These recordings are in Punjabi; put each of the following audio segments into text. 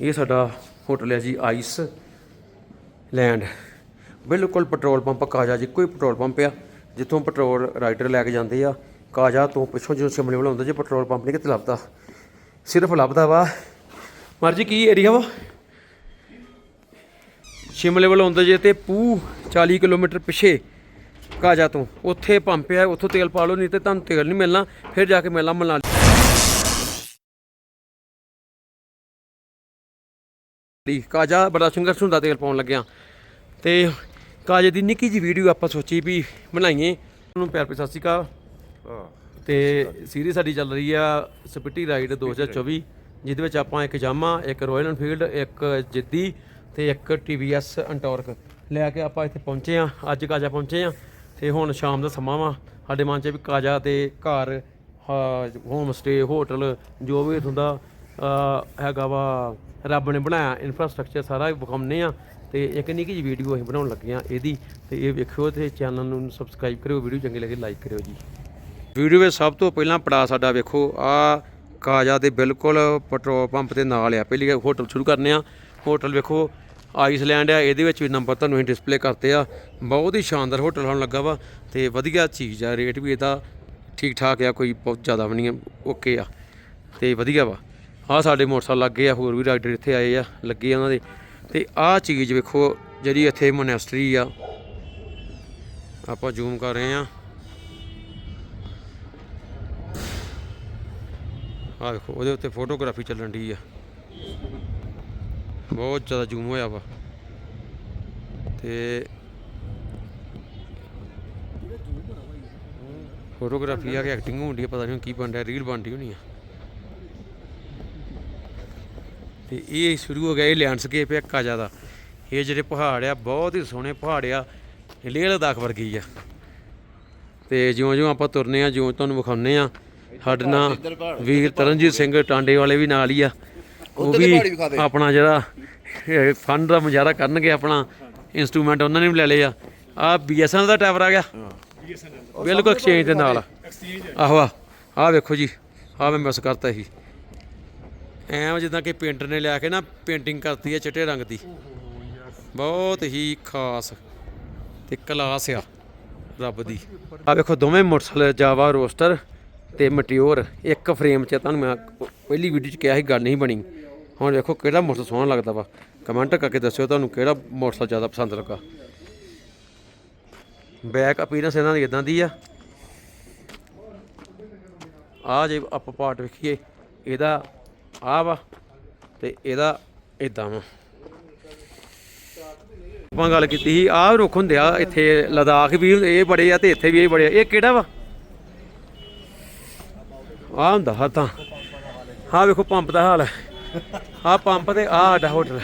ਇਹ ਸਾਡਾ ਹੋਟਲ ਹੈ ਜੀ ਆਈਸ ਲੈਂਡ। ਬਿਲਕੁਲ ਪੈਟਰੋਲ ਪੰਪ, ਕਾਜਾ ਜੀ, ਕੋਈ ਪੈਟਰੋਲ ਪੰਪ ਆ, ਜਿੱਥੋਂ ਪੈਟਰੋਲ ਰਾਈਡਰ ਲੈ ਕੇ ਜਾਂਦੇ ਆ। ਕਾਜਾ ਤੋਂ ਪਿੱਛੋਂ ਜਦੋਂ ਸ਼ਿਮਲੇ ਵੱਲ ਆਉਂਦਾ ਜੇ, ਪੈਟਰੋਲ ਪੰਪ ਨਹੀਂ ਕਿਤੇ ਲੱਭਦਾ। ਸਿਰਫ ਲੱਭਦਾ ਵਾ। ਮਰਜ਼ੀ ਕੀ ਏਰੀਆ ਵਾ? ਸ਼ਿਮਲੇ ਵੱਲ ਆਉਂਦਾ ਜੇ ਤੇ ਪੂ 40 ਕਿਲੋਮੀਟਰ ਪਿੱਛੇ ਕਾਜਾ ਤੋਂ। ਉੱਥੇ ਪੰਪ ਆ, ਉੱਥੋਂ ਤੇਲ ਪਾ ਲਓ, ਨਹੀਂ ਤੇ ਤੁਹਾਨੂੰ ਤੇਲ ਨਹੀਂ ਮਿਲਣਾ, ਫਿਰ ਜਾ ਕੇ ਮਿਲਣਾ ਮਨਾਲੀ। ਦੀ। ਕਾਜਾ ਬੜਾ ਸੰਘਰਸ਼ ਹੁੰਦਾ ਤੇਲ ਪਾਉਣ ਲੱਗਿਆ। ਤੇ ਕਾਜੇ ਦੀ ਨਿੱਕੀ ਜੀ ਵੀਡੀਓ ਆਪਾਂ ਸੋਚੀ ਵੀ ਬਣਾਈਏ। ਉਹਨੂੰ ਪਿਆਰ ਭਰੀ ਸਤਿ ਸ਼੍ਰੀ ਅਕਾਲ। ਤੇ ਸੀਰੀਜ਼ ਸਾਡੀ ਚੱਲ ਰਹੀ ਆ ਸਪਿਟੀ ਰਾਈਡ 2024 ਜਿਹਦੇ ਵਿੱਚ ਆਪਾਂ ਇੱਕ ਜਾਮਾ ਇੱਕ ਰਾਇਲ ਐਨਫੀਲਡ ਇੱਕ ਜਿੱਦੀ ਤੇ ਇੱਕ ਟੀਵੀਐਸ ਅੰਟੋਰਕ ਲੈ ਕੇ ਆਪਾਂ ਇੱਥੇ ਪਹੁੰਚੇ ਆ। ਅੱਜ ਕਾਜਾ ਪਹੁੰਚੇ ਆ ਤੇ ਹੁਣ ਸ਼ਾਮ ਦਾ ਸਮਾਂ ਵਾ। ਸਾਡੇ ਮਨ 'ਚ ਵੀ ਕਾਜਾ ਤੇ ਘਰ ਹੋਮ ਸਟੇ ਹੋਟਲ ਜੋ ਵੀ ਹੁੰਦਾ ਹੈਗਾ ਵਾ ਰੱਬ ਨੇ ਬਣਾਇਆ ਇਨਫਰਾਸਟ੍ਰਕਚਰ ਸਾਰਾ ਵਿਖਾਉਂਦੇ ਆ ਤੇ ਇੱਕ ਨਿੱਕੀ ਜਿਹੀ ਵੀਡੀਓ ਅਸੀਂ ਬਣਾਉਣ ਲੱਗੇ ਆ ਇਹਦੀ ਤੇ ਇਹ ਵੇਖਿਓ ਤੇ ਚੈਨਲ ਨੂੰ ਸਬਸਕ੍ਰਾਈਬ ਕਰਿਓ ਵੀਡੀਓ ਚੰਗੀ ਲੱਗੇ ਲਾਈਕ ਕਰਿਓ ਜੀ। ਵੀਡੀਓ ਵਿੱਚ ਸਭ ਤੋਂ ਪਹਿਲਾਂ ਪੜਾ ਸਾਡਾ ਵੇਖੋ, ਆ ਕਾਜਾ ਦੇ ਬਿਲਕੁਲ ਪੈਟਰੋਲ ਪੰਪ ਦੇ ਨਾਲ ਆ। ਪਹਿਲੀ ਹੋਟਲ ਸ਼ੁਰੂ ਕਰਨੇ ਆ ਹੋਟਲ ਵੇਖੋ ਆਈਸਲੈਂਡ ਆ, ਇਹਦੇ ਵਿੱਚ ਵੀ ਨੰਬਰ ਤੁਹਾਨੂੰ ਅਸੀਂ ਡਿਸਪਲੇ ਕਰਤੇ ਆ ਬਹੁਤ ਹੀ ਸ਼ਾਨਦਾਰ ਹੋਟਲ ਹੋਣ ਲੱਗਾ ਵਾ ਤੇ ਵਧੀਆ ਚੀਜ਼ ਆ ਰੇਟ ਵੀ ਇਹਦਾ ਠੀਕ ਠਾਕ ਆ, ਕੋਈ ਬਹੁਤ ਜ਼ਿਆਦਾ ਵੀ ਨਹੀਂ ਓਕੇ ਆ। ਤੇ ਵਧੀਆ ਵਾ। ਆ ਸਾਡੇ ਮੋਟਰਸਾਈਕਲ ਲੱਗੇ ਆ, ਹੋਰ ਵੀ ਰਾਈਡਰ ਇੱਥੇ ਆਏ ਆ, ਲੱਗੇ ਆ ਉਹਨਾਂ ਦੇ। ਤੇ ਆਹ ਚੀਜ਼ ਵੇਖੋ, ਜਿਹੜੀ ਇੱਥੇ ਮੋਨੈਸਟਰੀ ਆ। ਆਪਾਂ ਜ਼ੂਮ ਕਰ ਰਹੇ ਆ। ਆ ਵੇਖੋ, ਉਹਦੇ ਉੱਤੇ ਫੋਟੋਗ੍ਰਾਫੀ ਚੱਲਣ ਦੀ ਆ। ਬਹੁਤ ਜ਼ਿਆਦਾ ਜ਼ੂਮ ਹੋਇਆ ਵਾ। ਤੇ ਫੋਟੋਗ੍ਰਾਫੀ ਆ ਕੇ ਐਕਟਿੰਗ ਹੁੰਦੀ ਆ, ਪਤਾ ਨਹੀਂ ਕੀ ਬਣ ਰਿਹਾ ਰੀਲ ਬਣਦੀ ਹੋਣੀ ਆ। ਤੇ ਇਹ ਸ਼ੁਰੂ ਹੋ ਗਿਆ ਇਹ ਲੈਂਡਸਕੇਪ ਹੈ ਕਾਜਾ ਦਾ ਇਹ ਜਿਹੜੇ ਪਹਾੜ ਆ ਬਹੁਤ ਹੀ ਸੋਹਣੇ ਪਹਾੜ ਆ। ਲੇਹ ਲਦਾਖ ਵਰਗੀ ਆ। ਤੇ ਜਿਉਂ ਜਿਉਂ ਆਪਾਂ ਤੁਰਨੇ ਆ ਜਿਉਂ ਤੁਹਾਨੂੰ ਵਿਖਾਉਨੇ ਆ ਸਾਡੇ ਨਾਲ ਵੀਰ ਤਰਨਜੀਤ ਸਿੰਘ ਟਾਂਡੇ ਵਾਲੇ ਵੀ ਨਾਲ ਹੀ ਆ। ਉਹ ਵੀ ਆਪਣਾ ਜਿਹੜਾ ਫਨ ਦਾ ਮੁਜ਼ਾਹਰਾ ਕਰਨਗੇ ਆਪਣਾ। ਇਨਸਟਰੂਮੈਂਟ ਉਹਨਾਂ ਨੇ ਵੀ ਲੈ ਲਏ ਆ। ਬੀਐਸਐਨ ਦਾ ਟਾਵਰ ਆ ਗਿਆ। ਬਿਲਕੁਲ ਐਕਸਚੇਂਜ ਦੇ ਨਾਲ। ਆਹੋ ਆ। ਆਹ ਵੇਖੋ ਜੀ ਆ ਮੈਂ ਮਿਸ ਕਰਤਾ ਸੀ। ਐਂ ਜਿੱਦਾਂ ਕਿ ਪੇਂਟਰ ਨੇ ਲਿਆ ਕੇ ਨਾ ਪੇਂਟਿੰਗ ਕਰਤੀ ਹੈ ਚਿੱਟੇ ਰੰਗ ਦੀ। ਬਹੁਤ ਹੀ ਖਾਸ ਤੇ ਕਲਾਸ ਆ ਰੱਬ ਦੀ। ਆ ਵੇਖੋ ਦੋਵੇਂ ਮੋਟਰਸਾਈਕਲ, ਜਾਵਾ ਰੋਸਟਰ ਤੇ ਮਟਿਓਰ, ਇੱਕ ਫਰੇਮ 'ਚ ਤੁਹਾਨੂੰ ਮੈਂ ਪਹਿਲੀ ਵੀਡੀਓ 'ਚ ਕਿਹਾ ਸੀ ਗੱਲ ਨਹੀਂ ਬਣੀ। ਹੁਣ ਵੇਖੋ ਕਿਹੜਾ ਮੋਟਰਸਾਈਕਲ ਸੋਹਣਾ ਲੱਗਦਾ ਵਾ। ਕਮੈਂਟ ਕਰਕੇ ਦੱਸਿਓ ਤੁਹਾਨੂੰ ਕਿਹੜਾ ਮੋਟਰਸਾਈਕਲ ਜ਼ਿਆਦਾ ਪਸੰਦ ਲੱਗਾ। ਬੈਕ ਅਪੀਅਰੈਂਸ ਇਹਨਾਂ ਦੀ ਇਦਾਂ ਦੀ ਆ। ਆ ਜੇ ਆਪਾਂ ਪਾਰਟ ਵੇਖੀਏ, ਇਹਦਾ ਆ ਵਾ ਤੇ ਇਹਦਾ ਇਦਾਂ ਵਾ। ਆਪਾਂ ਗੱਲ ਕੀਤੀ ਸੀ ਆਹ ਰੁੱਖ ਹੁੰਦੇ ਆ ਇੱਥੇ ਲਦਾਖ ਵੀ ਇਹ ਬੜੇ ਆ ਤੇ ਇੱਥੇ ਵੀ ਇਹ ਬੜੇ ਆ। ਇਹ ਕਿਹੜਾ ਵਾ? ਆ ਹੁੰਦਾ ਹਾ ਤਾਂ ਆਹ ਵੇਖੋ ਪੰਪ ਦਾ ਹਾਲ। ਆ ਪੰਪ ਤੇ ਆ ਸਾਡਾ ਹੋਟਲ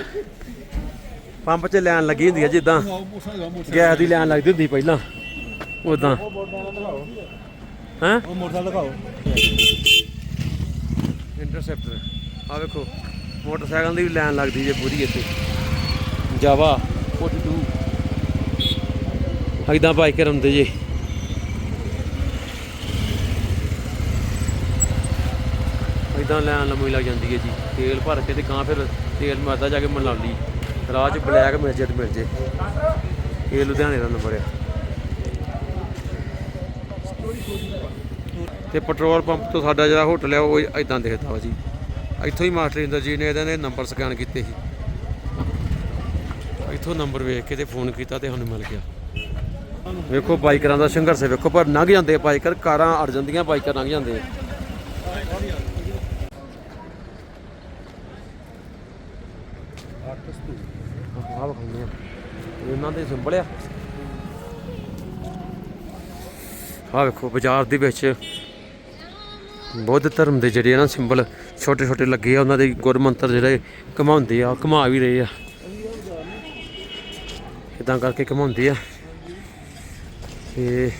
ਪੰਪ 'ਚ ਲਾਈਨ ਲੱਗੀ ਹੁੰਦੀ ਆ ਜਿੱਦਾਂ ਗੈਸ ਦੀ ਲਾਈਨ ਲੱਗਦੀ ਹੁੰਦੀ ਪਹਿਲਾਂ ਉਦਾਂ ਹੈਂ? ਉਹ ਮੋਟਰਸਾਈਕਲ ਦਿਖਾਓ। ਇੰਟਰਸੈਪਟਰ ਆ ਵੇਖੋ, ਮੋਟਰਸਾਈਕਲ ਦੀ ਵੀ ਲਾਈਨ ਲੱਗਦੀ ਜੇ ਪੂਰੀ ਇੱਥੇ। ਜਾਵਾ 42 ਐਦਾਂ ਬਾਈਕਰ ਹੁੰਦੇ ਜੇ। ਐਦਾਂ ਲਾਈਨ ਲੰਮੀ ਲੱਗ ਜਾਂਦੀ ਹੈ ਜੀ। ਤੇਲ ਭਰ ਕੇ ਤੇ ਗਾਂ ਫਿਰ ਤੇਲ ਮਰਦਾ ਜਾ ਕੇ ਮਨਾਲੀ ਰਾਹ 'ਚ ਬਲੈਕ ਮਿਲ ਜੇ ਤੇ ਮਿਲ ਜੇ। ਇਹ ਲੁਧਿਆਣੇ ਦਾ ਨੰਬਰ ਆ। ਤੇ ਪੈਟਰੋਲ ਪੰਪ ਤੋਂ ਸਾਡਾ ਜਿਹੜਾ ਹੋਟਲ ਆ, ਉਹ ਇਦਾਂ ਦਿਖਦਾ ਵਾ ਜੀ। ਇੱਥੋਂ ਹੀ ਮਾਸਟਰ ਇੰਦਰ ਜੀ ਨੇ ਇਹਨਾਂ ਨੇ ਨੰਬਰ ਸਕੈਨ ਕੀਤੇ ਸੀ। ਇੱਥੋਂ ਨੰਬਰ ਵੇਖ ਕੇ ਤੇ ਫੋਨ ਕੀਤਾ ਤੇ ਸਾਨੂੰ ਮਿਲ ਗਿਆ। ਵੇਖੋ ਬਾਈਕਰਾਂ ਦਾ ਸੰਘਰਸ਼ ਵੇਖੋ ਪਰ ਲੰਘ ਜਾਂਦੇ ਬਾਈਕਰ, ਕਾਰਾਂ ਅੜ ਜਾਂਦੀਆਂ, ਬਾਈਕਰ ਲੰਘ ਜਾਂਦੇ ਆਹ ਵਿਖਾਉਂਦੇ ਇਹਨਾਂ ਦੇ ਸਿੰਬਲ ਆ। ਆਹ ਵੇਖੋ ਬਾਜ਼ਾਰ ਦੇ ਵਿੱਚ ਬੁੱਧ ਧਰਮ ਦੇ ਜਿਹੜੇ ਆ ਨਾ ਸਿੰਬਲ ਛੋਟੇ ਛੋਟੇ ਲੱਗੇ ਆ, ਉਹਨਾਂ ਦੇ ਗੁਰਮੰਤਰ ਜਿਹੜੇ ਘਮਾਉਂਦੇ ਆ, ਘਮਾ ਵੀ ਰਹੇ ਆ। ਇਦਾਂ ਕਰਕੇ ਘਮਾਉਂਦੇ ਆ। ਤੇ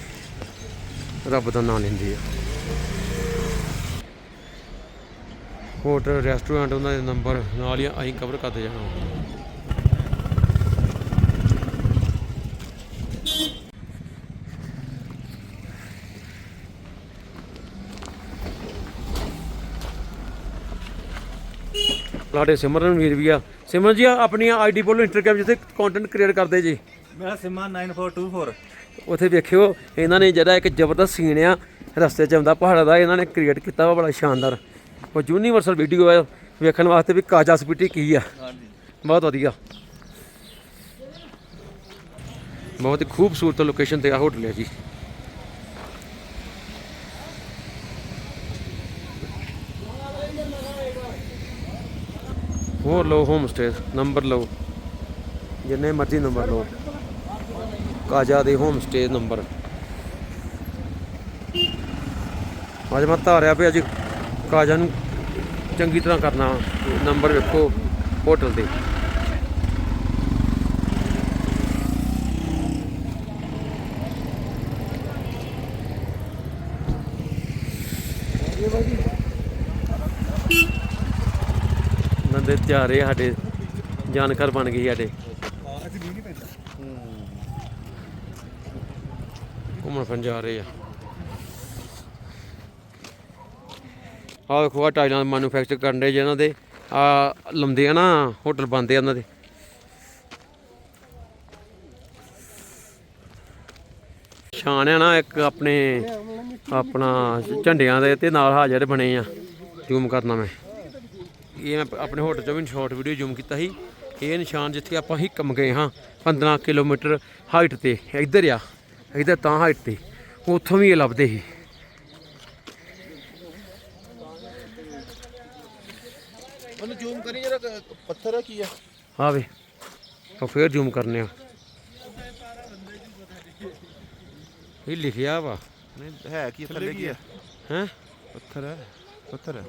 ਰੱਬ ਦਾ ਨਾਮ ਲੈਂਦੇ ਆ। ਹੋਟਲ ਰੈਸਟੋਰੈਂਟ ਉਹਨਾਂ ਦੇ ਨੰਬਰ ਨਾਲ ਹੀ ਅਸੀਂ ਕਵਰ ਕਰਦੇ ਜਾਣਾ ਸਾਡੇ ਸਿਮਰਨ ਵੀਰ ਵੀ ਆ। ਸਿਮਰਨ ਜੀ ਆਹ ਆਪਣੀ ਆਈਡੀ ਬੋਲੋ ਇੰਸਟਾਗ੍ਰਾਮ ਜਿੱਥੇ ਕੰਟੈਂਟ ਕ੍ਰੀਏਟ ਕਰਦੇ ਜੀ। ਮੇਰਾ ਸਿਮਾ 9424 ਉੱਥੇ ਵੇਖਿਓ ਇਹਨਾਂ ਨੇ ਜਿਹੜਾ ਇੱਕ ਜ਼ਬਰਦਸਤ ਸੀਨ ਆ ਰਸਤੇ 'ਚ ਆਉਂਦਾ ਪਹਾੜਾਂ ਦਾ ਇਹਨਾਂ ਨੇ ਕ੍ਰੀਏਟ ਕੀਤਾ ਵਾ ਬੜਾ ਸ਼ਾਨਦਾਰ। ਉਹ ਯੂਨੀਵਰਸਲ ਵੀਡੀਓ ਹੈ ਵੇਖਣ ਵਾਸਤੇ ਵੀ ਕਾਜਾ ਸਪੀਟੀ ਕੀ ਆ। ਹਾਂਜੀ। ਬਹੁਤ ਵਧੀਆ। ਬਹੁਤ ਹੀ ਖੂਬਸੂਰਤ ਲੋਕੇਸ਼ਨ ਤੇ ਆ ਹੋਟਲ ਹੈ ਜੀ। ਹੋਰ ਲਓ ਹੋਮ ਸਟੇ ਨੰਬਰ ਲਓ। ਜਿੰਨੇ ਮਰਜ਼ੀ ਨੰਬਰ ਲਓ। ਕਾਜਾ ਦੇ ਹੋਮ ਸਟੇ ਨੰਬਰ ਅੱਜ ਮੈਂ ਧਾਰਿਆ ਵੀ ਅੱਜ ਕਾਜਾ ਨੂੰ ਚੰਗੀ ਤਰ੍ਹਾਂ ਕਰਨਾ। ਨੰਬਰ ਵੇਖੋ ਹੋਟਲ ਦੇ ਨੰਦੇ ਤਿਆਰੇ ਸਾਡੇ ਜਾਣਕਾਰ ਬਣ ਗਏ ਸਾਡੇ। ਘੁੰਮਣ ਫਿਰਨ ਜਾ ਰਹੇ ਆ। ਆਹ ਦੇਖੋ ਆਹ ਟਾਈਲਾਂ ਮੈਨੂਫੈਕਚਰ ਕਰਨ ਦੇ ਜਿਹਨਾਂ ਦੇ। ਆ ਲੰਦੇ ਆ ਨਾ, ਹੋਟਲ ਬੰਦੇ ਆ ਉਹਨਾਂ ਦੇ। ਸ਼ਾਨ ਆ ਨਾ, ਇੱਕ ਆਪਣੇ ਆਪਣਾ ਝੰਡਿਆਂ ਦੇ ਤੇ ਨਾਲ ਹਾਜ਼ਰ ਬਣੇ ਆ। ਜ਼ੂਮ ਕਰਨਾ ਮੈਂ। ਇਹ ਮੈਂ ਆਪਣੇ ਹੋਟਲ ਚੋਂ ਵੀ ਸ਼ਾਰਟ ਵੀਡੀਓ ਜ਼ੂਮ ਕੀਤਾ ਸੀ। ਇਹ ਨਿਸ਼ਾਨ ਜਿੱਥੇ ਆਪਾਂ ਹਿੱਕਮ ਗਏ ਹਾਂ 15 ਕਿਲੋਮੀਟਰ ਹਾਈਟ ਤੇ। ਇੱਧਰ ਆ ਇੱਧਰ ਤਾਂ ਹਾਈਟ ਤੇ। ਉੱਥੋਂ ਵੀ ਇਹ ਲੱਭਦੇ ਸੀ। ਉਹਨੂੰ ਜ਼ੂਮ ਕਰੀ ਜਰਾ ਪੱਥਰ ਆ ਕੀ ਆ? ਆ ਵੇ ਉਹ ਫੇਰ ਜ਼ੂਮ ਕਰਨੇ ਆ। ਇਹ ਲਿਖਿਆ ਵਾ। ਨਹੀਂ ਹੈ ਕੀ ਥੱਲੇ ਕੀ ਆ? ਹੈ? ਪੱਥਰ ਹੈ ਪੱਥਰ ਹੈ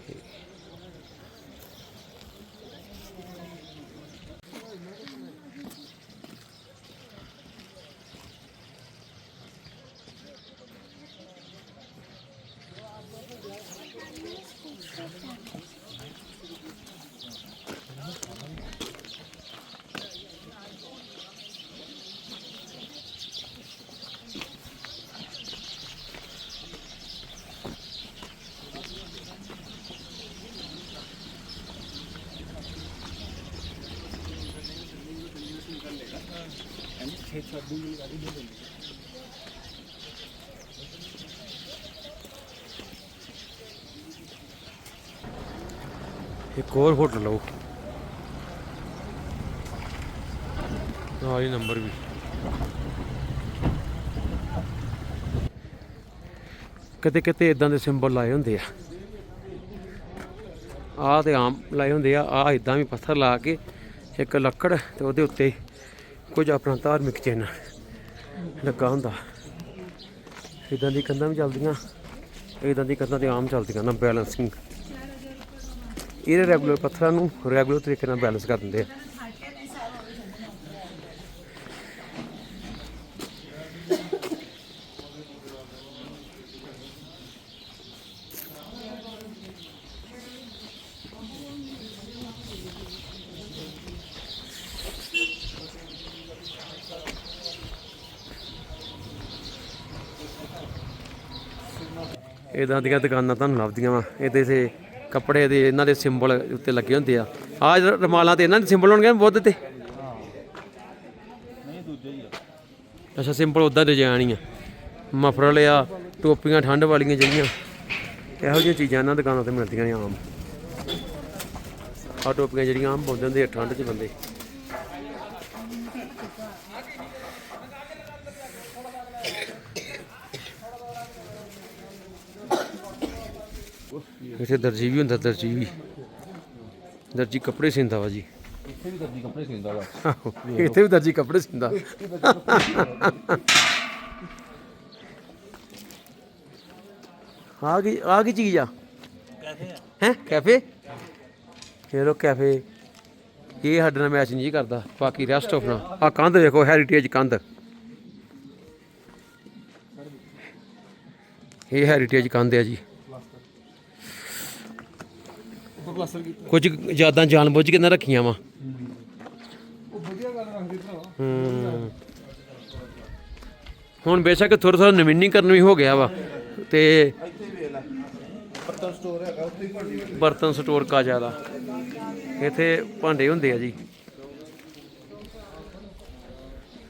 ਇੱਕ ਹੋਰ ਹੋਟਲ ਲਓ। ਨਾਲ ਹੀ ਨੰਬਰ ਵੀ। ਕਿਤੇ ਕਿਤੇ ਇਦਾਂ ਦੇ ਸਿੰਬਲ ਲਾਏ ਹੁੰਦੇ ਆ। ਆਹ ਤੇ ਆਮ ਲਾਏ ਹੁੰਦੇ ਆ ਆ ਇਦਾਂ ਵੀ ਪੱਥਰ ਲਾ ਕੇ ਇੱਕ ਲੱਕੜ ਤੇ ਉਹਦੇ ਉੱਤੇ ਕੁਝ ਆਪਣਾ ਧਾਰਮਿਕ ਚਿੰਨ੍ਹ ਲੱਗਾ ਹੁੰਦਾ। ਇਦਾਂ ਦੀ ਕੰਧਾਂ ਵੀ ਚੱਲਦੀਆਂ ਇਦਾਂ ਦੀ ਕੰਧਾਂ ਤੇ ਆਮ ਚੱਲਦੀਆਂ ਨਾ ਬੈਲੈਂਸਿੰਗ ਇਹਦੇ ਰੈਗੂਲਰ ਪੱਥਰਾਂ ਨੂੰ ਰੈਗੂਲਰ ਤਰੀਕੇ ਨਾਲ ਬੈਲੈਂਸ ਕਰ ਦਿੰਦੇ ਆ। ਇਦਾਂ ਦੀਆਂ ਦੁਕਾਨਾਂ ਤੁਹਾਨੂੰ ਲੱਭਦੀਆਂ ਵਾ। ਇਹਦੇ ਤੇ ਕੱਪੜੇ ਦੇ ਇਹਨਾਂ ਦੇ ਸਿੰਬਲ ਉੱਤੇ ਲੱਗੇ ਹੁੰਦੇ ਆ। ਆਹ ਰਮਾਲਾਂ ਤੇ ਇਹਨਾਂ ਦੇ ਸਿੰਬਲ ਹੋਣਗੇ ਬੁੱਧ ਤੇ? ਅੱਛਾ ਸਿੰਪਲ ਉਦਾਂ ਡਿਜ਼ਾਈਨ ਹੀ ਆ। ਮਫਰਲ ਆ, ਟੋਪੀਆਂ ਠੰਡ ਵਾਲੀਆਂ ਜਿਹੜੀਆਂ। ਇਹੋ ਜਿਹੀਆਂ ਚੀਜ਼ਾਂ ਇਹਨਾਂ ਦੁਕਾਨਾਂ ਤੇ ਮਿਲਦੀਆਂ ਨੇ ਆਮ। ਆ ਟੋਪੀਆਂ ਜਿਹੜੀਆਂ ਆਮ ਪਾਉਂਦੇ ਹੁੰਦੇ ਆ, ਠੰਡ 'ਚ ਬੰਦੇ। ਇੱਥੇ ਦਰਜੀ ਵੀ ਹੁੰਦਾ ਦਰਜੀ ਵੀ। ਦਰਜੀ ਕੱਪੜੇ ਸਿੰਦਾ ਵਾ ਜੀ। ਇੱਥੇ ਵੀ ਦਰਜੀ ਕੱਪੜੇ ਸਿੰਦਾ ਵਾ। ਆਹੋ, ਇੱਥੇ ਵੀ ਦਰਜੀ ਕੱਪੜੇ ਸਿੰਦਾ। ਆ ਕੀ ਆ ਕੀ ਚੀਜ਼ ਆ? ਕੈਫੇ ਆ। ਹੈ? ਕੈਫੇ? ਇਹ ਲੋ ਕੈਫੇ। ਇਹ ਸਾਡੇ ਨਾਲ ਮੈਚ ਨਹੀਂ ਜੀ ਕਰਦਾ ਬਾਕੀ ਰੈਸਟ ਆਫ ਨਾ ਆ ਕੰਧ ਵੇਖੋ ਹੈਰੀਟੇਜ ਕੰਧ। ਇਹ ਹੈਰੀਟੇਜ ਕੰਧ ਹੈ ਜੀ। ਪਲਾਸਟਰ ਕੀਤਾ। ਕੁਝ ਯਾਦਾਂ ਜਾਣਬੁੱਝ ਕੇ ਨਾ ਰੱਖੀਆਂ ਵਾ। ਉਹ ਵਧੀਆ ਗੱਲ ਰੱਖਦੇ ਭਰਾ। ਹੂੰ। ਹੁਣ ਬੇਸ਼ੱਕ ਥੋੜਾ ਥੋੜਾ ਨਵੀਨੀਕਰਨ ਵੀ ਹੋ ਗਿਆ ਵਾ ਤੇ ਇੱਥੇ ਵੇਖ ਲੈ ਪੱਤਰ ਸਟੋਰ ਹੈਗਾ ਉੱਥੇ ਹੀ ਭਾਂਡੀ ਬਰਤਨ ਸਟੋਰ ਕਾ ਜ਼ਿਆਦਾ। ਇੱਥੇ ਭਾਂਡੇ ਹੁੰਦੇ ਆ ਜੀ।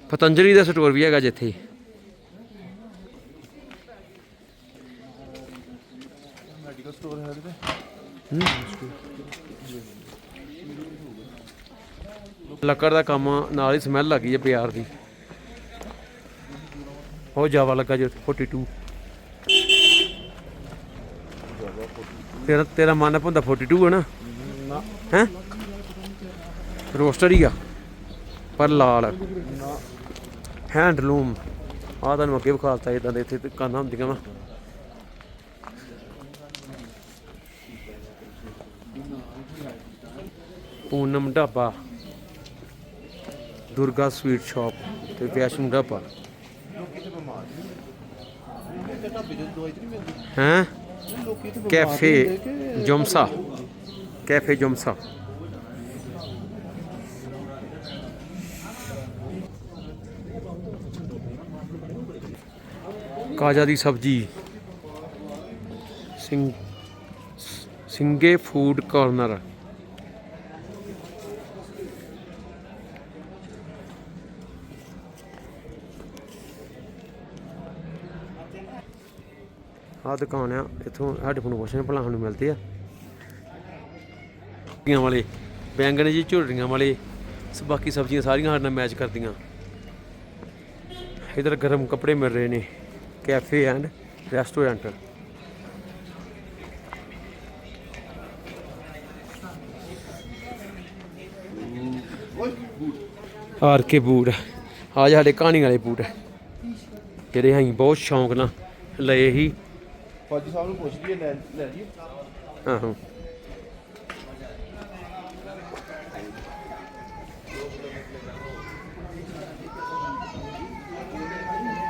ਪਤੰਜਲੀ ਦਾ ਸਟੋਰ ਵੀ ਹੈਗਾ ਜਿੱਥੇ। ਮੈਡੀਕਲ ਸਟੋਰ ਹੈ ਕਿਤੇ? ਲੱਕੜ ਦਾ ਕੰਮ ਨਾਲ ਹੀ ਸਮੈਲ ਲੱਗੀ ਹੈ ਪਿਆਰ ਦੀ। ਉਹ ਜਾਵਾ ਲੱਗਾ ਜੋ 42 ਤੇਰਾ ਤੇਰਾ ਮਨ ਭੁੰਦਾ 42 ਹੈ ਨਾ? ਹੈ? ਰੋਸਟਰ ਹੀ ਆ, ਪਰ ਲਾਲ। ਹੈਂਡਲੂਮ। ਆ ਤੁਹਾਨੂੰ ਅੱਗੇ ਵਿਖਾਲਤਾ ਇਦਾਂ ਦੇ ਇੱਥੇ ਦੁਕਾਨਾਂ ਹੁੰਦੀਆਂ ਵਾ। ਪੂਨਮ ਢਾਬਾ ਦੁਰਗਾ ਸਵੀਟ ਸ਼ਾਪ ਤੇ ਵੈਸ਼ਨੂ ਢਾਬਾ। ਹੈ? ਕੈਫੇ ਜੁਮਸਾ। ਕੈਫੇ ਜੁਮਸਾ। ਕਾਜਾ ਦੀ ਸਬਜੀ। ਸਿੰਘ ਸਿੰਘੇ ਫੂਡ ਕਾਰਨਰ। ਆਹ ਦੁਕਾਨ ਆ, ਇੱਥੋਂ ਹੈੱਡਫੋਨ ਵਾਸ਼ਣ ਭਲਾ ਸਾਨੂੰ ਮਿਲਦੇ ਆ। ਸਬਜ਼ੀਆਂ ਵਾਲੇ, ਬੈਂਗਣ ਜੀ, ਝੁਰੜੀਆਂ ਵਾਲੇ ਬਾਕੀ ਸਬਜ਼ੀਆਂ ਸਾਰੀਆਂ ਸਾਡੇ ਨਾਲ ਮੈਚ ਕਰਦੀਆਂ। ਇਧਰ ਗਰਮ ਕੱਪੜੇ ਮਿਲ ਰਹੇ ਨੇ, cafe and restaurant. R K boot, ਆ ਸਾਡੇ ਕਹਾਣੀ ਵਾਲੇ ਬੂਟ। ਜਿਹੜੇ ਅਸੀਂ ਬਹੁਤ ਸ਼ੌਂਕ ਨਾਲ ਲਏ ਹੀ ਫੌਜੀ ਸਾਹਿਬ ਨੂੰ ਪੁੱਛ ਲਈਏ ਲੈ ਲੈ ਜੀ ਆਹੋ।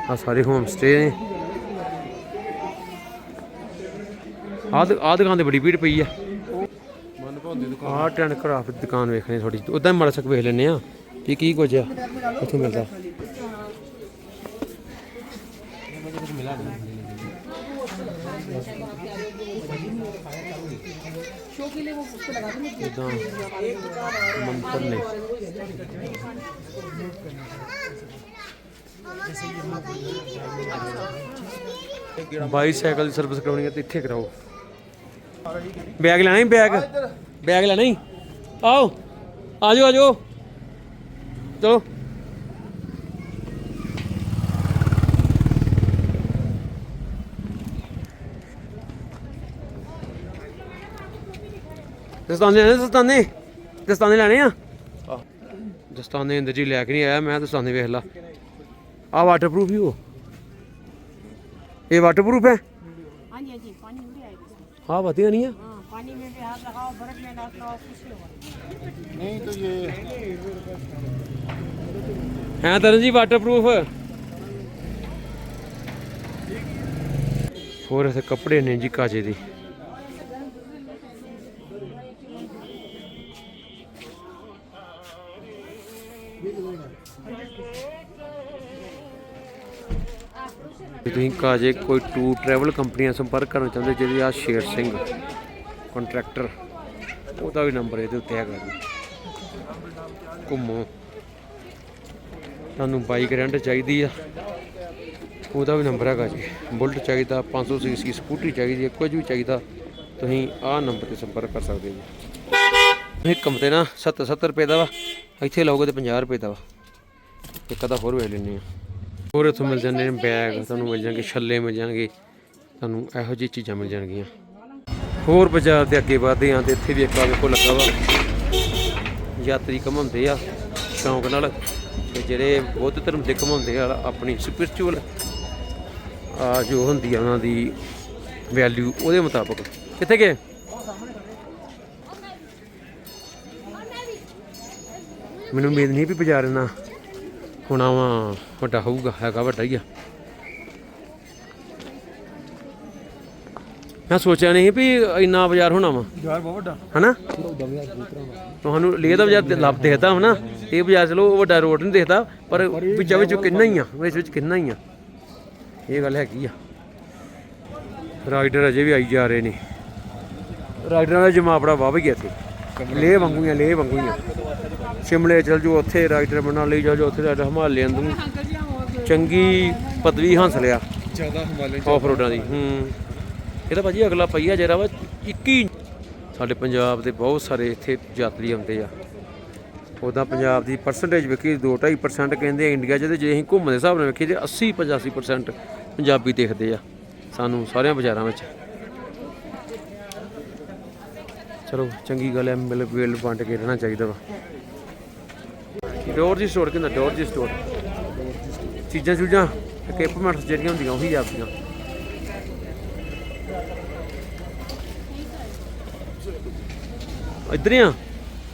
ਆ ਸਾਰੇ ਹੋਮ ਸਟੇ ਨੇ ਆਹ ਦੁ- ਦੁਕਾਨ ਤੇ ਬੜੀ ਭੀੜ ਪਈ ਆ ਮਨ ਭਾਉਂਦੀ ਦੁਕਾਨ ਆਹ ਟੈਂਡ ਕਰਾਫਟ ਦੀ ਦੁਕਾਨ ਵੇਖਣੀ ਥੋੜੀ ਉਦਾਂ ਮੜਾ ਸਕ ਵੇਖ ਲੈਨੇ ਆ ਵੀ ਕੀ ਕੁਝ ਆ? ਇੱਥੇ ਮਿਲਦਾ। ਇਦਾਂ ਮੰਤਰ ਨੇ ਬਾਈਸਾਈਕਲ ਦੀ ਸਰਵਿਸ ਕਰਾਉਣੀ ਹੈ ਤੇ ਇੱਥੇ ਕਰਾਓ। ਬੈਗ ਲੈਣਾ ਹੀ ਬੈਗ? ਬੈਗ ਲੈਣਾ ਹੀ? ਆਓ ਆਜੋ ਆਜੋ ਚਲੋ। ਦਸਤਾਨੇ ਲੈਣੇ ਦਸਤਾਨੇ ਦਸਤਾਨੇ ਲੈਣੇ ਆ ਆਹ। ਦਸਤਾਨੇ ਅੰਦਰ ਜੀ ਲੈ ਕੇ ਨਹੀਂ ਆਇਆ ਮੈਂ ਦਸਤਾਨੇ ਵੇਖ ਲਾ ਆ ਵਾਟਰਪ੍ਰੂਫ ਹੀ ਹੋ ਇਹ ਵਾਟਰਪ੍ਰੂਫ ਹੈ हाँ जी हाँ जी पानी में भी आएगा ਹਾਂ ਵਧੀਆ नहीं है हाँ पानी में भी हाथ लगाओ बर्फ में हाथ लगाओ कुछ नहीं होगा ਨਹੀਂ ਤਾਂ ਇਹ ਹੈ ਤਰਨ ਜੀ ਵਾਟਰਪ੍ਰੂਫ ਹੋਰ ਇੱਥੇ ਕੱਪੜੇ ਨੇ ਜੀ ਕਾਜੇ ਦੇ ਤੁਸੀਂ ਕਾਜੇ ਕੋਈ ਟੂਰ ਟਰੈਵਲ ਕੰਪਨੀਆਂ ਸੰਪਰਕ ਕਰਨਾ ਚਾਹੁੰਦੇ ਜਿਹਦੇ ਆ ਸ਼ੇਰ ਸਿੰਘ ਕੰਟਰੈਕਟਰ ਉਹਦਾ ਵੀ ਨੰਬਰ ਇਹਦੇ ਉੱਤੇ ਹੈਗਾ ਜੀ। ਘੁੰਮੋ। ਤੁਹਾਨੂੰ ਬਾਈਕ ਰੈਂਟ ਚਾਹੀਦੀ ਆ, ਉਹਦਾ ਵੀ ਨੰਬਰ ਹੈਗਾ ਜੀ। ਬੁਲਟ ਚਾਹੀਦਾ 500 ਸੀਸੀ ਸਕੂਟਰੀ ਚਾਹੀਦੀ ਹੈ, ਕੁਝ ਵੀ ਚਾਹੀਦਾ, ਤੁਸੀਂ ਆਹ ਨੰਬਰ ਤੇ ਸੰਪਰਕ ਕਰ ਸਕਦੇ ਹੋ ਜੀ। ਇੱਕ ਕੰਮ ਤੇ ਨਾ 70 70 ਰੁਪਏ ਦਾ ਵਾ, ਇੱਥੇ ਲਓਗੇ ਤੇ 50 ਰੁਪਏ ਦਾ ਵਾ। ਇੱਕ ਅੱਧਾ ਹੋਰ ਵੇਚ ਲੈਣੇ ਆ ਹੋਰ ਇੱਥੋਂ ਮਿਲ ਜਾਂਦੇ ਨੇ ਬੈਗ ਤੁਹਾਨੂੰ ਮਿਲ ਜਾਣਗੇ ਛੱਲੇ ਮਿਲ ਜਾਣਗੇ ਤੁਹਾਨੂੰ ਇਹੋ ਜਿਹੀ ਚੀਜ਼ਾਂ ਮਿਲ ਜਾਣਗੀਆਂ। ਹੋਰ ਬਾਜ਼ਾਰ ਦੇ ਅੱਗੇ ਵਧਦੇ ਆ ਤੇ ਇੱਥੇ ਵੀ ਇੱਕ ਆ ਵੇਖੋ ਲੱਗਾ ਵਾ। ਯਾਤਰੀ ਘਮਾਉਂਦੇ ਆ ਸ਼ੌਂਕ ਨਾਲ। ਤੇ ਜਿਹੜੇ ਬੁੱਧ ਧਰਮ ਦੇ ਘਮਾਉਂਦੇ ਆ ਆਪਣੀ ਸਪਿਰਚੁਅਲ ਆ ਜੋ ਹੁੰਦੀ ਆ ਉਹਨਾਂ ਦੀ ਵੈਲਿਊ ਉਹਦੇ ਮੁਤਾਬਕ। ਕਿੱਥੇ ਗਏ? ਮੈਨੂੰ ਉਮੀਦ ਨਹੀਂ ਵੀ ਬਾਜ਼ਾਰ ਨਾ ਹੋਣਾ ਵਾ ਵੱਡਾ ਹੋਊਗਾ ਹੈਗਾ ਵੱਡਾ ਹੀ ਆ। ਮੈਂ ਸੋਚਿਆ ਨਹੀਂ ਵੀ ਇੰਨਾ ਬਾਜ਼ਾਰ ਹੋਣਾ ਵਾ। ਯਾਰ ਬਹੁਤ ਵੱਡਾ। ਹਨਾ? ਤੁਹਾਨੂੰ ਲੇ ਦਾ ਬਾਜ਼ਾਰ ਲੱਭ ਦੇਖਦਾ ਹਨਾ ਇਹ ਬਾਜ਼ਾਰ ਚਲੋ ਵੱਡਾ ਰੋਡ ਨਹੀਂ ਦੇਖਦਾ ਪਰ ਵਿੱਚਾਂ ਵਿੱਚ ਕਿੰਨਾ ਹੀ ਆ ਵਿੱਚ ਵਿੱਚ ਕਿੰਨਾ ਹੀ ਆ। ਇਹ ਗੱਲ ਹੈਗੀ ਆ। ਰਾਈਡਰ ਅਜੇ ਵੀ ਆਈ ਜਾ ਰਹੇ ਨੇ। ਰਾਈਡਰਾਂ ਦਾ ਜਮਾਪੜਾ ਵੱਧ ਗਿਆ ਇੱਥੇ। ਲੇਹ ਵਾਂਗੂ ਆ ਲੇਹ ਵਾਂਗੂ ਆ। ਸ਼ਿਮਲੇ ਚਲ ਜਾਓ ਉੱਥੇ ਰਾਈਡਰ ਮਨਾਲੀ ਚਲ ਜਾਓ ਉੱਥੇ ਰਾਈਡਰ ਹਿਮਾਲਿਅਨ ਨੂੰ ਚੰਗੀ ਪਦਵੀ ਹਾਸਲ ਆ। ਜ਼ਿਆਦਾ ਹਿਮਾਲਯ ਆਫ ਰੋਡਾਂ ਦੀ ਹੂੰ। ਇਹਦਾ ਭਾਜੀ ਅਗਲਾ ਪਈਆ ਜਿਹੜਾ ਵਾ 21 ਸਾਡੇ ਪੰਜਾਬ ਦੇ ਬਹੁਤ ਸਾਰੇ ਇੱਥੇ ਯਾਤਰੀ ਆਉਂਦੇ ਆ। ਉਹਦਾ ਪੰਜਾਬ ਦੀ ਪਰਸੈਂਟੇਜ ਵੇਖੀ 2.5% ਕਹਿੰਦੇ ਆ ਇੰਡੀਆ 'ਚ ਤੇ ਜੇ ਅਸੀਂ ਘੁੰਮਣ ਦੇ ਹਿਸਾਬ ਨਾਲ ਵੇਖੀਏ ਤੇ 80 85% ਪੰਜਾਬੀ ਦੇਖਦੇ ਆ ਸਾਨੂੰ ਸਾਰਿਆਂ ਬਾਜ਼ਾਰਾਂ ਵਿੱਚ। ਚਲੋ ਚੰਗੀ ਗੱਲ ਹੈ ਮਿਲ ਵੇਲ ਵੰਡ ਕੇ ਰਹਿਣਾ ਚਾਹੀਦਾ ਵਾ। ਡੋਰਜੀ ਸਟੋਰ ਕਿੰਨਾ ਡੋਰ ਜੀ ਸਟੋਰ ਚੀਜ਼ਾਂ ਚੂਜ਼ਾਂ ਇਕਵਿਪਮੈਂਟਸ ਜਿਹੜੀਆਂ ਹੁੰਦੀਆਂ, ਉਹੀ ਆਪਦੀਆਂ। ਇੱਧਰ ਆ।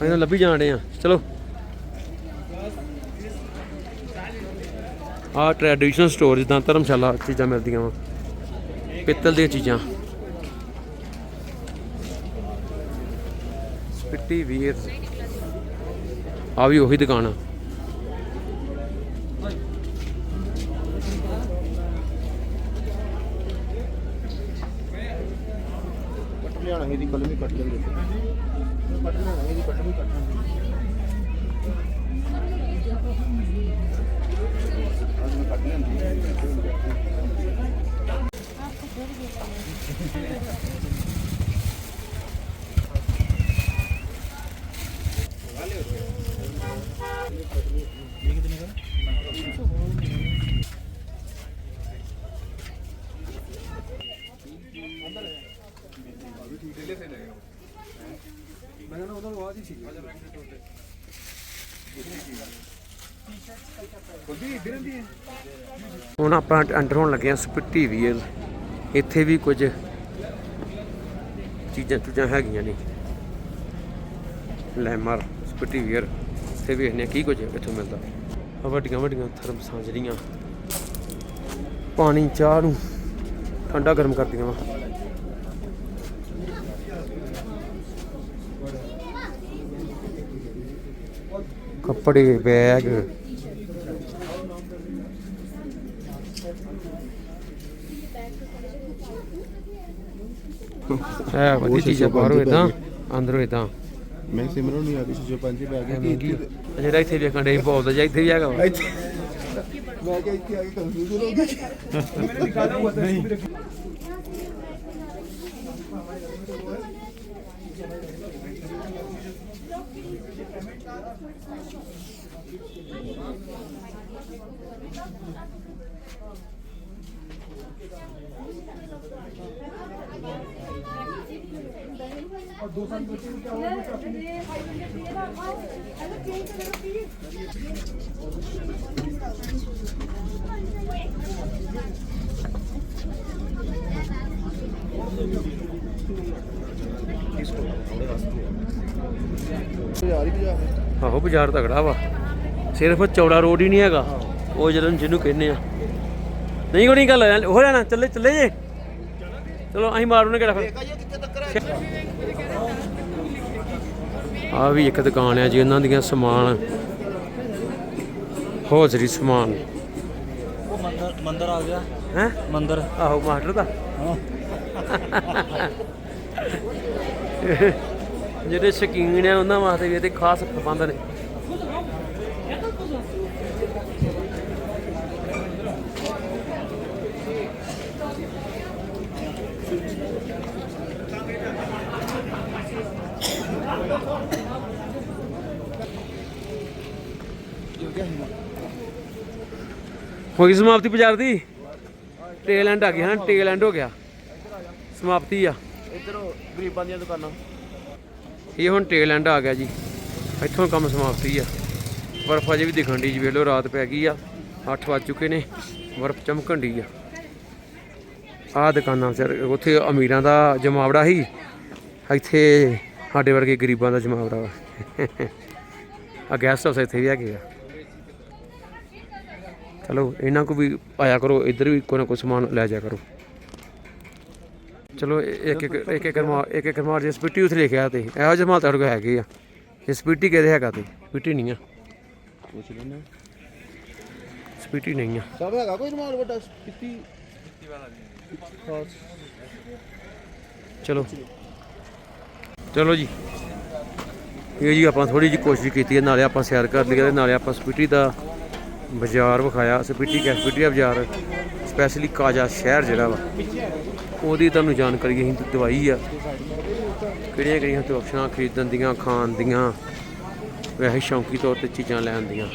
ਅਸੀਂ ਲੱਭੀ ਜਾਣ ਡੇ ਆ। ਚਲੋ। ਆ ਟ੍ਰੈਡੀਸ਼ਨਲ ਸਟੋਰ ਜਿੱਦਾਂ ਧਰਮਸ਼ਾਲਾ ਚੀਜ਼ਾਂ ਮਿਲਦੀਆਂ ਵਾ। ਪਿੱਤਲ ਦੀਆਂ ਚੀਜ਼ਾਂ। ਸਪਿੱਟੀ, ਵੀਰ। ਆ ਵੀ ਉਹੀ ਦੁਕਾਨ ਆ। ਲਿਆਣਾ ਇਹਦੀ ਕਲਮੀ ਕੱਟ ਲਈ ਕੱਟ ਲਿਆਣਾ ਇਹਦੀ ਕਲਮੀ ਕੱਟ ਅੱਜ ਮੈਂ ਕੱਟ ਲਿਆਂਦੀ ਹੁਣ ਆਪਾਂ ਅੰਡਰ ਹੋਣ ਲੱਗੇ ਆ ਸਪਿੱਟੀ ਵੀਰ ਇੱਥੇ ਵੀ ਕੁਝ ਚੀਜ਼ਾਂ ਚੂਜ਼ਾਂ ਹੈਗੀਆਂ ਨੇ। ਲੈਮਰ ਸਪਿੱਟੀ ਵੀਰ ਤੇ ਵੇਖਨੇ ਕੀ ਕੁਝ ਇੱਥੋਂ ਮਿਲਦਾ। ਆ ਵੱਡੀਆਂ ਵੱਡੀਆਂ ਥਰਮਸਾਂ ਜਿਹੜੀਆਂ। ਪਾਣੀ ਚਾਹ ਨੂੰ ਠੰਡਾ ਗਰਮ ਕਰਦੀਆਂ ਵਾ। ਕੱਪੜੇ ਬੈਗ। ਹੈ ਵਧੀਆ ਚੀਜ਼ਾਂ ਬਾਹਰੋਂ ਇਦਾਂ ਅੰਦਰੋਂ ਇਦਾਂ ਮੈਂ ਸਿਮਰਨ ਨੂੰ ਆਦੀ ਸੀ ਪੰਜ ਪੈ ਗਈ ਕਿ ਇੱਥੇ ਜਿਹੜਾ ਇੱਥੇ ਵੇਖਣ ਦੇ ਬਹੁਤ ਜਿਹਾ ਇੱਥੇ ਵੀ ਹੈਗਾ ਵਾ? ਮੈਂ ਕਿਹਾ ਇੱਥੇ ਆ ਕੇ ਕੰਫਿਊਜ਼ ਹੋ ਗਿਆ ਯਾਰ ਹੀ ਜਾ ਆਹੋ, ਬਾਜ਼ਾਰ ਤਗੜਾ ਵਾ। ਸਿਰਫ ਚੌੜਾ ਰੋਡ ਹੀ ਨਹੀਂ ਹੈਗਾ। ਉਹ ਜਦੋਂ ਜਿਹਨੂੰ ਕਹਿੰਦੇ ਆ। ਨਹੀਂ ਕੋਈ ਨਹੀਂ ਗੱਲ ਹੋ ਜਾਣਾ, ਚੱਲੇ ਚੱਲੇ ਜੇ। ਚਲੋ, ਅਸੀਂ ਮਾਰੂ ਨੇ ਕਿਹੜਾ ਫਿਰ। ਆ ਵੀ ਇੱਕ ਦੁਕਾਨ ਆ ਜੀ ਉਹਨਾਂ ਦੀਆਂ ਸਮਾਨ ਹੋਜ਼ਰੀ ਸਮਾਨ। ਉਹ ਮੰਦਰ ਮੰਦਰ ਆ ਗਿਆ। ਹੈ? ਮੰਦਰ। ਆਹੋ ਮਾਸਟਰ ਦਾ। ਜਿਹੜੇ ਸ਼ਕੀਨ ਆ ਉਹਨਾਂ ਵਾਸਤੇ ਵੀ ਇਹਦੇ ਖਾਸ ਪ੍ਰਬੰਧ ਨੇ। ਹੋ ਗਈ ਸਮਾਪਤੀ ਬਾਜ਼ਾਰ ਦੀ? ਟੇਲ ਐਂਡ ਆ ਗਿਆ ਹਾਂ? ਟੇਲ ਐਂਡ ਹੋ ਗਿਆ। ਸਮਾਪਤੀ ਆ। ਇਧਰੋਂ ਗਰੀਬਾਂ ਦੀਆਂ ਦੁਕਾਨਾਂ। ਇਹ ਹੁਣ ਟੇਲ ਐਂਡ ਆ ਗਿਆ ਜੀ। ਇੱਥੋਂ ਕੰਮ ਸਮਾਪਤੀ ਆ। ਬਰਫ਼ ਅਜੇ ਵੀ ਦਿਖਣ ਦੀ ਜੀ ਵੇਖ ਲਓ ਰਾਤ ਪੈ ਗਈ ਆ। 8 ਵੱਜ ਚੁੱਕੇ ਨੇ। ਬਰਫ਼ ਚਮਕਣ ਦੀ ਆ। ਆਹ ਦੁਕਾਨਾਂ ਸਰ ਉੱਥੇ ਅਮੀਰਾਂ ਦਾ ਜਮਾਵੜਾ ਸੀ। ਇੱਥੇ ਸਾਡੇ ਵਰਗੇ ਗਰੀਬਾਂ ਦਾ ਜਮਾਵੜਾ ਵਾ। ਆ ਗੈਸਟ ਹਾਊਸ ਇੱਥੇ ਵੀ ਹੈਗੇ ਆ। ਚਲੋ ਇਹਨਾਂ ਕੋ ਵੀ ਆਇਆ ਕਰੋ ਇੱਧਰ ਵੀ ਕੋਈ ਨਾ ਕੋਈ ਸਮਾਨ ਲੈ ਜਾ ਕਰੋ। ਚਲੋ ਇੱਕ ਇੱਕ ਇੱਕ ਇੱਕ ਮਾਰ ਇੱਕ ਇੱਕ ਮਾਰ ਜੇ ਸਪੀਟੀ ਉਥੇ ਲਿਖਿਆ ਤੇ ਇਹੋ ਜਿਹੇ ਮਾਲ ਤੁਹਾਡੇ ਕੋਲ ਹੈਗੇ ਆ। ਇਹ ਸਪੀਟੀ ਕਿਹਦੇ ਹੈਗਾ ਤੇ? ਸਪੀਟੀ ਨਹੀਂ ਆ। ਪੁੱਛ ਲੈਣਾ ਸਪੀਟੀ ਨਹੀਂ ਆ। ਸਭ ਹੈਗਾ ਕੋਈ ਰਮਾਲ ਵੱਡਾ ਕਿੱਤੀ ਖਾਸ ਚਲੋ। ਚਲੋ ਜੀ। ਇਹ ਜੀ ਆਪਾਂ ਥੋੜੀ ਜਿਹੀ ਕੋਸ਼ਿਸ਼ ਕੀਤੀ ਹੈ ਨਾਲੇ ਆਪਾਂ ਸੈਰ ਕਰ ਲਈ ਨਾਲੇ ਆਪਾਂ ਸਪੀਟੀ ਦਾ ਬਾਜ਼ਾਰ ਵਿਖਾਇਆ, ਸਪੀਟੀ ਕੈਸਪੀਟੀ ਦਾ ਬਾਜ਼ਾਰ ਸਪੈਸ਼ਲੀ ਕਾਜਾ ਸ਼ਹਿਰ ਜਿਹੜਾ ਵਾ। ਉਹਦੀ ਤੁਹਾਨੂੰ ਜਾਣਕਾਰੀ ਅਸੀਂ ਦਵਾਈ ਆ। ਕਿਹੜੀਆਂ ਕਿਹੜੀਆਂ ਤੇ ਆਪਸ਼ਨਾਂ ਖਰੀਦਣ ਦੀਆਂ, ਖਾਣ ਦੀਆਂ, ਵੈਸੇ ਸ਼ੌਂਕੀ ਤੌਰ ਤੇ ਚੀਜ਼ਾਂ ਲੈਣ ਦੀਆਂ।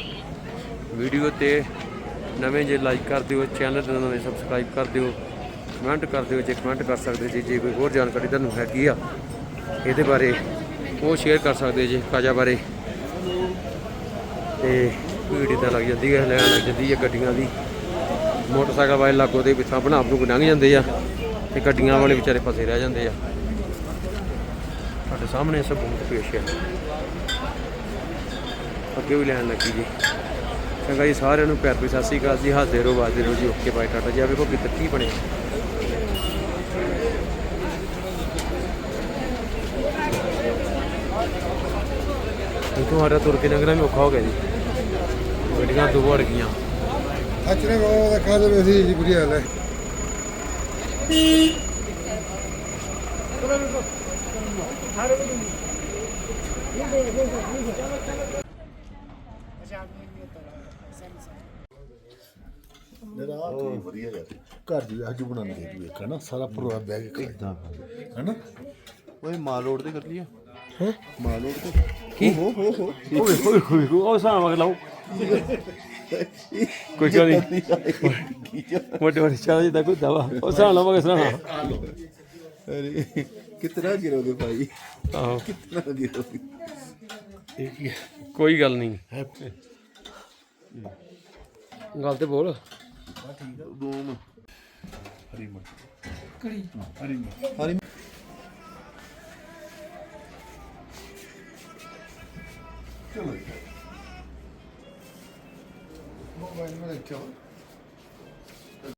ਵੀਡੀਓ ਤੇ ਨਵੇਂ ਜੇ ਲਾਈਕ ਕਰ ਦਿਓ ਚੈਨਲ ਦੇ ਨਵੇਂ ਸਬਸਕ੍ਰਾਈਬ ਕਰ ਦਿਓ ਕਮੈਂਟ ਕਰ ਦਿਓ, ਜੇ ਕਮੈਂਟ ਕਰ ਸਕਦੇ ਜੀ, ਜੇ ਕੋਈ ਹੋਰ ਜਾਣਕਾਰੀ ਤੁਹਾਨੂੰ ਹੈਗੀ ਆ, ਇਹਦੇ ਬਾਰੇ ਉਹ ਸ਼ੇਅਰ ਕਰ ਸਕਦੇ ਜੇ ਕਾਜਾ ਬਾਰੇ। ਤੇ ਭੀੜ ਇੱਦਾਂ ਲੱਗ ਜਾਂਦੀ ਹੈ, ਲੈਣ ਲੱਗ ਜਾਂਦੀ ਹੈ ਗੱਡੀਆਂ ਦੀ। ਮੋਟਰਸਾਈਕਲ ਵਾਲੇ ਲਾਗੋ ਦੇ ਪਿੱਛਾ ਬਣਾ ਬਣੂ ਕੇ ਲੰਘ ਜਾਂਦੇ ਆ ਤੇ ਗੱਡੀਆਂ ਵਾਲੇ ਵਿਚਾਰੇ ਫਸੇ ਰਹਿ ਜਾਂਦੇ ਆ। ਸਾਡੇ ਸਾਹਮਣੇ ਸਬੂਤ ਪੇਸ਼ ਹੈ। ਅੱਗੇ ਵੀ ਲੈਣ ਲੱਗੀ ਜੀ। ਚੰਗਾ ਜੀ, ਸਾਰਿਆਂ ਨੂੰ ਪਿਆਰ ਭਰੀ ਸਤਿ ਸ਼੍ਰੀ ਅਕਾਲ ਜੀ। ਹੱਸਦੇ ਰਹੋ ਵਾਜਦੇ ਰਹੋ ਜੀ। ਓਕੇ, ਬਾਏ, ਟਾਟਾ ਜੀ। ਆ ਵੇਖੋ ਕਿੱਧਰ ਕੀ ਬਣਿਆ ਇਥੋਂ ਸਾਡਾ ਤੁਰ ਕੇ ਲੰਘਣਾ ਵੀ ਔਖਾ ਹੋ ਗਿਆ ਜੀ। ਗੱਡੀਆਂ ਦੋ ਵੜ ਗਈਆਂ ਅਚਨੇ ਕੋ ਦੇਖਾ ਦੇ ਵੈਸੀ ਜੀ ਬੁਰੀ ਹਾਲ ਹੈ ਮੇਰਾ ਵਧੀਆ ਯਾਰ ਘਰ ਦੀ ਅੱਜ ਬਣਾਉਂਦੇ ਜੀ ਵੇਖ ਨਾ ਸਾਰਾ ਪਰਿਵਾਰ ਬਹਿ ਕੇ ਖਾਂਦਾ ਹੈਨਾ ਓਏ ਮਾਲ ਰੋਡ ਤੇ ਕਰ ਲਿਆ ਹੈ ਮਾਲ ਰੋਡ ਤੇ ਕੀ ਹੋ ਹੋ ਹੋ ਓਏ ਹੋਏ ਹੋਏ ਉਹ ਸਾਹ ਮਗ ਲਾਓ ਕੋਈ ਗੱਲ ਨਹੀਂ। ਮੋਟੇ ਮੋਟੇ ਚਾਹ ਜੀ ਦਾ ਕੋਈ ਦਵਾ। ਉਹ ਸਾਹ ਲਾ ਮਗ ਸਾਹ ਅਰੇ ਕਿਤਨਾ ਗਿਰੋਗੇ ਭਾਈ? ਆਹੋ। ਕੀ ਹੈ? ਕੋਈ ਗੱਲ ਨਹੀਂ। ਗੱਲ ਤੇ ਬੋਲ। ਦੋਮ ਹਰੀ ਮਰ ਕੜੀ ਹਰੀ ਮਰ